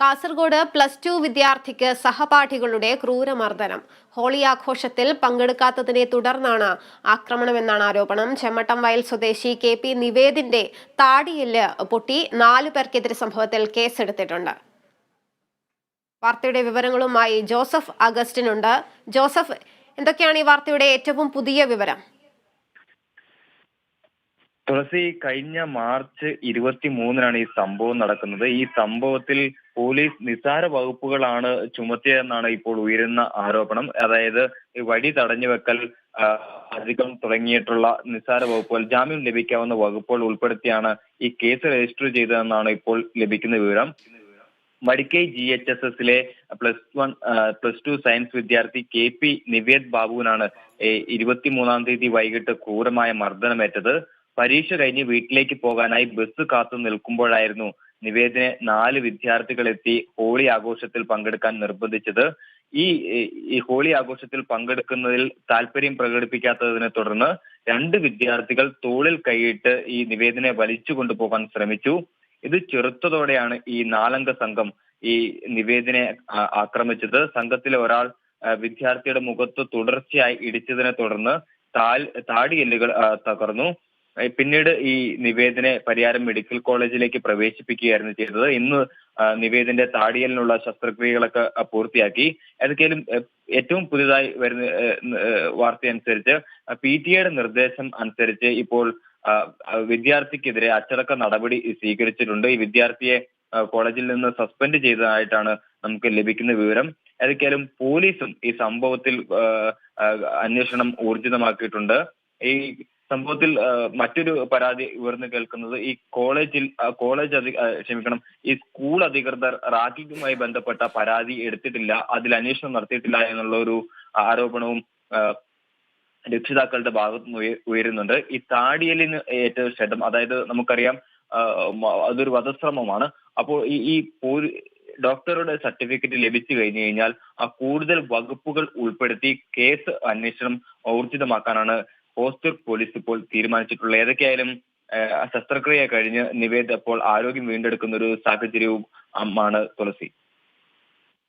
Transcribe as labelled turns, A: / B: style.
A: Kasaragod plus two വിദ്യാർത്ഥിക്ക് സഹപാഠികളുടെ ക്രൂരമർദ്ദനം. Holy ആഘോഷത്തിൽ പങ്കെടുക്കാത്തതിനെ തുടർന്നാണ് ആക്രമണമെന്നാണ് ആരോപണം. ചെമ്മട്ടം വയൽ സ്വദേശി കെ പി നിവേദിന്റെ താടിയെല്ല് പൊട്ടി നാലു പേർക്കെതിരെ സംഭവത്തിൽ കേസെടുത്തിട്ടുണ്ട്. വാർത്തയുടെ വിവരങ്ങളുമായി ജോസഫ് അഗസ്റ്റിനുണ്ട്. ജോസഫ് എന്തൊക്കെയാണ് ഈ വാർത്തയുടെ ഏറ്റവും പുതിയ വിവരം?
B: തുളസി കഴിഞ്ഞ മാർച്ച് ഇരുപത്തി മൂന്നിനാണ് ഈ സംഭവം നടക്കുന്നത്. ഈ സംഭവത്തിൽ പോലീസ് നിസാര വകുപ്പുകളാണ് ചുമത്തിയതെന്നാണ് ഇപ്പോൾ ഉയരുന്ന ആരോപണം. അതായത് വഴി തടഞ്ഞു വെക്കൽ അധികം തുടങ്ങിയിട്ടുള്ള നിസാര വകുപ്പുകൾ ജാമ്യം ലഭിക്കാവുന്ന വകുപ്പുകൾ ഉൾപ്പെടുത്തിയാണ് ഈ കേസ് രജിസ്റ്റർ ചെയ്തതെന്നാണ് ഇപ്പോൾ ലഭിക്കുന്ന വിവരം. മടിക്കൈ ജി എച്ച് എസ് എസിലെ plus one plus two science വിദ്യാർത്ഥി കെ പി നിവേദ് ബാബുവിനാണ് ഇരുപത്തിമൂന്നാം തീയതി വൈകിട്ട് ക്രൂരമായ മർദ്ദനമേറ്റത്. പരീക്ഷ കഴിഞ്ഞ് വീട്ടിലേക്ക് പോകാനായി ബസ് കാത്തു നിൽക്കുമ്പോഴായിരുന്നു നിവേദിനെ നാല് വിദ്യാർത്ഥികൾ എത്തി ഹോളി ആഘോഷത്തിൽ പങ്കെടുക്കാൻ നിർബന്ധിച്ചത്. ഈ ഈ ഹോളി ആഘോഷത്തിൽ പങ്കെടുക്കുന്നതിൽ താല്പര്യം പ്രകടിപ്പിക്കാത്തതിനെ തുടർന്ന് രണ്ട് വിദ്യാർത്ഥികൾ തോളിൽ കൈയിട്ട് ഈ നിവേദിനെ വലിച്ചു കൊണ്ടുപോകാൻ ശ്രമിച്ചു. ഇത് ചെറുത്തതോടെയാണ് ഈ നാലംഗ സംഘം ഈ നിവേദിനെ ആക്രമിച്ചത്. സംഘത്തിലെ ഒരാൾ വിദ്യാർത്ഥിയുടെ മുഖത്ത് തുടർച്ചയായി ഇടിച്ചതിനെ തുടർന്ന് താൽ താടിയെല്ലുകൾ തകർന്നു. പിന്നീട് ഈ നിവേദനെ പരിയാരം മെഡിക്കൽ കോളേജിലേക്ക് പ്രവേശിപ്പിക്കുകയായിരുന്നു ചെയ്തത്. ഇന്ന് നിവേദന്റെ താടിയലിനുള്ള ശസ്ത്രക്രിയകളൊക്കെ പൂർത്തിയാക്കി. ഏതൊക്കെയാലും ഏറ്റവും പുതിയതായി വരുന്ന വാർത്തയനുസരിച്ച് പി ടി എയുടെ നിർദ്ദേശം അനുസരിച്ച് ഇപ്പോൾ വിദ്യാർത്ഥിക്കെതിരെ അച്ചടക്ക നടപടി സ്വീകരിച്ചിട്ടുണ്ട്. ഈ വിദ്യാർത്ഥിയെ കോളേജിൽ നിന്ന് സസ്പെൻഡ് ചെയ്തതായിട്ടാണ് നമുക്ക് ലഭിക്കുന്ന വിവരം. ഏതൊക്കെയാലും പോലീസും ഈ സംഭവത്തിൽ അന്വേഷണം ഊർജിതമാക്കിയിട്ടുണ്ട്. ഈ സംഭവത്തിൽ മറ്റൊരു പരാതി ഉയർന്നു കേൾക്കുന്നത് ഈ കോളേജിൽ കോളേജ് ക്ഷമിക്കണം ഈ സ്കൂൾ അധികൃതർ റാഗിങ്ങുമായി ബന്ധപ്പെട്ട പരാതി എടുത്തിട്ടില്ല അതിൽ അന്വേഷണം നടത്തിയിട്ടില്ല എന്നുള്ള ഒരു ആരോപണവും രക്ഷിതാക്കളുടെ ഭാഗത്ത് ഉയരുന്നുണ്ട്. ഈ താടിയലിന് ഏറ്റ ക്ഷതം അതായത് നമുക്കറിയാം അതൊരു വധശ്രമമാണ്. അപ്പോൾ ഈ ഈ ഡോക്ടറുടെ സർട്ടിഫിക്കറ്റ് ലഭിച്ചു കഴിഞ്ഞു കഴിഞ്ഞാൽ ആ കൂടുതൽ വകുപ്പുകൾ ഉൾപ്പെടുത്തി കേസ് അന്വേഷണം ഊർജിതമാക്കാനാണ് ഹോസ്റ്റർ പോലീസ് ഇപ്പോൾ തീരുമാനിച്ചിട്ടുള്ളത്. ഏതൊക്കെയായാലും ശസ്ത്രക്രിയ കഴിഞ്ഞ് നിവേദ് അപ്പോൾ ആരോഗ്യം വീണ്ടെടുക്കുന്ന ഒരു സാഹചര്യവും ആണ് തുളസി.